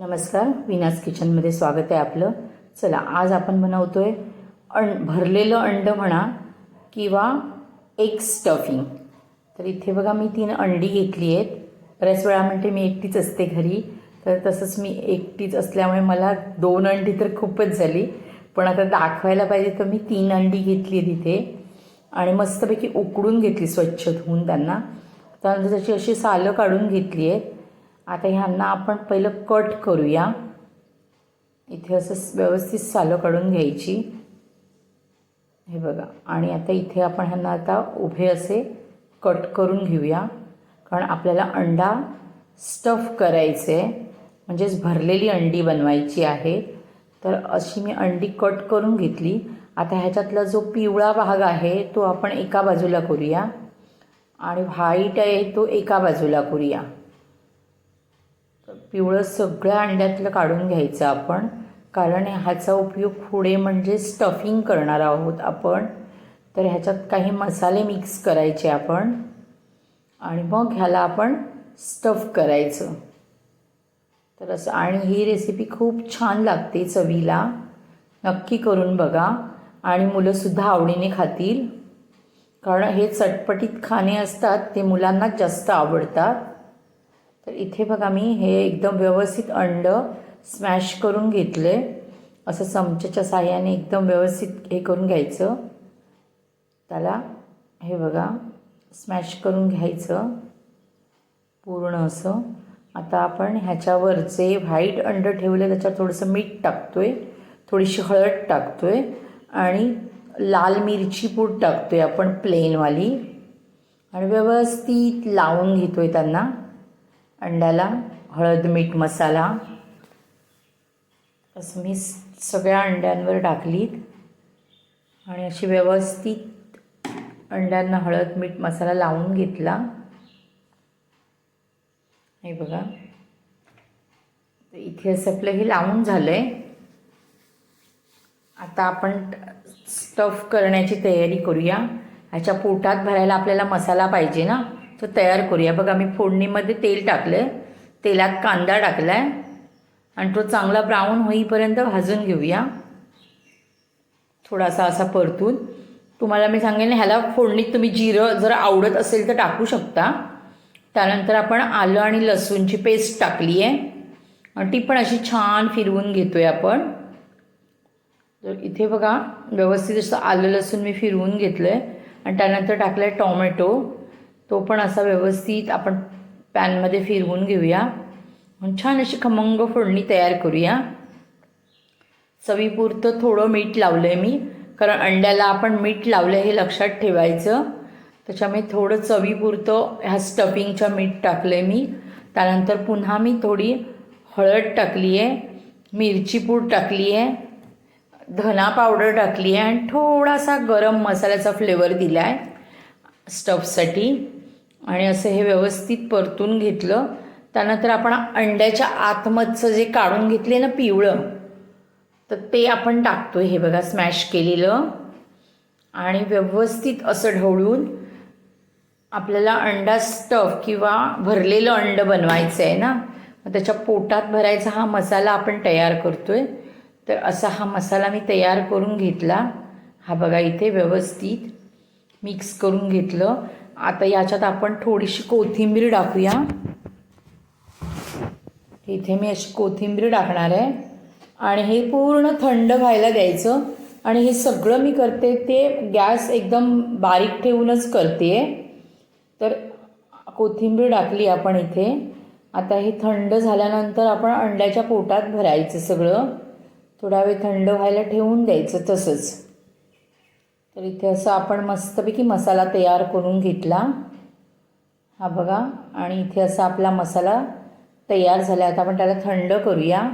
नमस्कार विनास किचनमध्ये स्वागत आहे आपलं. चला आज आपण बनवतो आहे अं भरलेलं अंड म्हणा किंवा एग स्टफिंग तर इथे बघा मी तीन अंडी घेतली आहेत. बऱ्याच वेळा म्हणते मी एकटीच असते घरी. तर तसंच मी एकटीच असल्यामुळे मला दोन अंडी तर खूपच झाली. पण आता दाखवायला पाहिजे तर मी तीन अंडी घेतली तिथे आणि मस्तपैकी उकडून घेतली स्वच्छ धुवून त्यांना. त्यानंतर त्याची अशी सालं काढून घेतली आहेत. आता ह्यांना आपण पहिलं कट करूया. इथे असं व्यवस्थित सालं काढून घ्यायची. हे बघा. आणि आता इथे आपण ह्यांना आता उभे असे कट करून घेऊया. कारण आपल्याला अंडा स्टफ करायचे. आहे म्हणजेच भरलेली अंडी बनवायची आहे. तर अशी मी अंडी कट करून घेतली. आता ह्याच्यातला जो पिवळा भाग आहे तो आपण एका बाजूला करूया. आणि व्हाईट आहे तो एका बाजूला करूया. पिवळं सगळ्या अंड्यातलं काढून घ्यायचं आपण. कारण ह्याचा उपयोग पुढे म्हणजे स्टफिंग करणार आहोत आपण. तर ह्याच्यात काही मसाले मिक्स करायचे आपण. आणि मग ह्याला आपण स्टफ करायचं. तर असं आणि ही रेसिपी खूप छान लागते चवीला. नक्की करून बघा. आणि मुलंसुद्धा आवडीने खातील. कारण हे चटपटीत खाणे असतात ते मुलांना जास्त आवडतात. तर इथे बघा मी हे एकदम व्यवस्थित अंड स्मॅश करून घेतले. असं चमच्याच्या साह्याने एकदम व्यवस्थित हे करून घ्यायचं. त्याला हे बघा स्मॅश करून घ्यायचं. पूर्ण असं. आता आपण ह्याच्यावर जे व्हाईट अंड ठेवले त्याच्यावर थोडंसं मीठ टाकतो आहे थोडीशी हळद टाकतो आहे आणि लाल मिरची पूड टाकतो आहे आपण प्लेनवाली आणि व्यवस्थित लावून घेतो आहे त्यांना. अंड्याला हळद मीठ मसाला. असं मी सगळ्या अंड्यांवर टाकलीत. आणि अशी व्यवस्थित अंड्यांना हळद मीठ मसाला लावून घेतला. हे बघा. तर इथे असं आपलं हे लावून झालं आहे आता आपण स्टफ करण्याची तयारी करूया. ह्याच्या पोटात भरायला आपल्याला मसाला पाहिजे ना? तो तयार करूया. बघा मी फोडणीमध्ये तेल टाकलं आहे तेलात कांदा टाकला आहे आणि तो चांगला ब्राऊन होईपर्यंत भाजून घेऊया. थोडासा असा परतून. तुम्हाला मी सांगेन ह्याला फोडणीत तुम्ही जिरं जर आवडत असेल तर टाकू शकता. त्यानंतर आपण आलं आणि लसूणची पेस्ट टाकली आहे आणि ती पण अशी छान फिरवून घेतो आहे आपण. तर इथे बघा व्यवस्थित जसं आलं लसूण मी फिरवून घेतलं आहे आणि त्यानंतर टाकलं आहे टॉमॅटो. तो पण असा व्यवस्थित आपण पॅनमध्ये फिरवून घेऊया. छान अशी खमंग फोडणी तयार करूया. चवीपुरतं थोडं मीठ लावलं आहे मी कारण अंड्याला आपण मीठ लावलं हे लक्षात ठेवायचं. त्याच्यामुळे थोडं चवीपुरतं ह्या स्टफिंगच्या मीठ टाकलं आहे मी. त्यानंतर पुन्हा मी थोडी हळद टाकली आहे मिरची पूड टाकली आहे धना पावडर टाकली आहे आणि थोडासा गरम मसाल्याचा फ्लेवर दिला आहे स्टफसाठी आणि असं हे व्यवस्थित परतून घेतलं. त्यानंतर आपण अंड्याच्या आतमधचं जे काढून घेतले ना पिवळं तर ते आपण टाकतो हे बघा स्मॅश केलेलं. आणि व्यवस्थित असं ढवळून आपल्याला अंडा स्टफ किंवा भरलेलं अंड बनवायचं आहे ना मग त्याच्या पोटात भरायचा हा मसाला आपण तयार करतो आहे तर असा हा मसाला मी तयार करून घेतला. हा बघा इथे व्यवस्थित मिक्स करून घेतलं. आता याच्यात आपण थोडीशी कोथिंबीर टाकूया. इथे मी अशी कोथिंबीर टाकणार आहे. आणि हे पूर्ण थंड व्हायला द्यायचं. आणि हे सगळं मी करते ते गॅस एकदम बारीक ठेवूनच करते. तर कोथिंबीर टाकली आपण इथे. आता हे थंड झाल्यानंतर आपण अंड्याच्या पोटात भरायचं सगळं. थोडा वेळ थंड व्हायला ठेवून द्यायचं तसंच. तर इथे असं आपण मस्तपैकी मसाला तयार करून घेतला. हा बघा. आणि इथे असा आपला मसाला तयार झाला. आता आपण त्याला थंड करूया.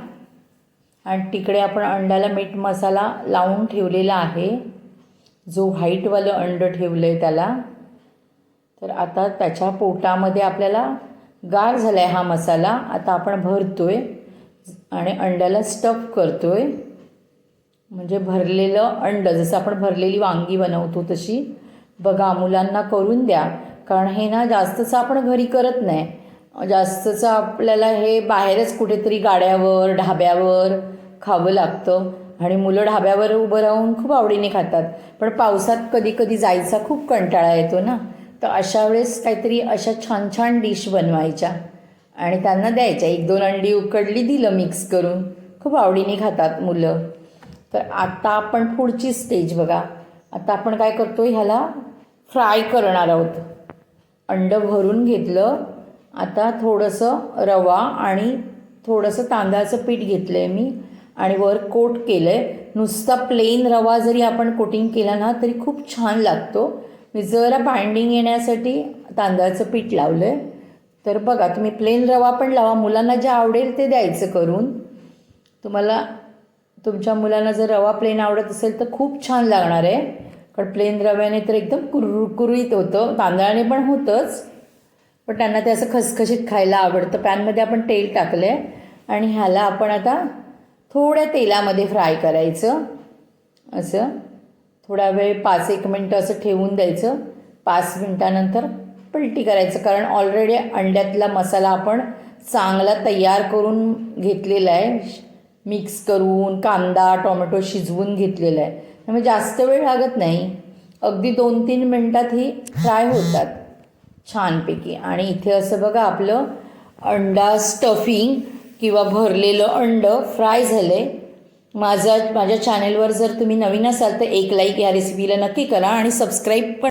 आणि तिकडे आपण अंड्याला मीठ मसाला लावून ठेवलेला आहे. जो व्हाईटवालं अंड ठेवलं आहे त्याला. तर आता त्याच्या पोटामध्ये आपल्याला गार झाला आहे हा मसाला. आता आपण भरतो आहे आणि अंड्याला स्टफ करतो आहे म्हणजे भरलेलं अंड जसं आपण भरलेली वांगी बनवतो तशी बघा मुलांना करून द्या. कारण हे ना जास्तचं आपण घरी करत नाही. जास्तचं आपल्याला हे बाहेरच कुठेतरी गाड्यावर ढाब्यावर खावं लागतं. आणि मुलं ढाब्यावर उभं राहून खूप आवडीने खातात. पण पावसात कधी कधी जायचा खूप कंटाळा येतो ना. तर अशा वेळेस काहीतरी अशा छान छान डिश बनवायच्या. आणि त्यांना द्यायच्या. एक दोन अंडी उकडली दिलं मिक्स करून. खूप आवडीने खातात मुलं. तर आता आपण पुढची स्टेज बघा. आता आपण काय करतो ह्याला फ्राय करणार आहोत. अंडं भरून घेतलं. आता थोडंसं रवा आणि थोडंसं तांदळाचं पीठ घेतलं आहे मी आणि वर कोट केलं आहे नुसता प्लेन रवा जरी आपण कोटिंग केला ना तरी खूप छान लागतो. मी जरा बाइंडिंग येण्यासाठी तांदळाचं पीठ लावलं आहे तर बघा तुम्ही प्लेन रवा पण लावा. मुलांना जे आवडेल ते द्यायचं करून. तुम्हाला तुमच्या मुलांना जर रवा प्लेन आवडत असेल तर खूप छान लागणार आहे. कारण प्लेन रव्याने तर एकदम कुरकुरीत होतं. तांदळाने पण होतंच. पण त्यांना ते असं खसखशीत खायला आवडतं. पॅनमध्ये आपण तेल टाकलं आहे आणि ह्याला आपण आता थोड्या तेलामध्ये फ्राय करायचं. असं. थोडा वेळ पाच एक मिनटं असं ठेवून द्यायचं. पाच मिनटानंतर पलटी करायचं. कारण ऑलरेडी अंड्यातला मसाला आपण चांगला तयार करून घेतलेला आहे. मिक्स करून कांदा टोमॅटो शिजवून घेतलेला आहे. त्यामुळे जास्त वेळ लागत नाही. अगदी दोन तीन मिनटात ही फ्राय होतात. छानपैकी. आणि इथे असं बघा आपलं अंडा स्टफिंग किंवा भरलेलं अंड फ्राय झालं आहे माझा माझ्या चॅनेलवर जर तुम्ही नवीन असाल तर एक लाईक या रेसिपीला नक्की करा आणि सबस्क्राईब पण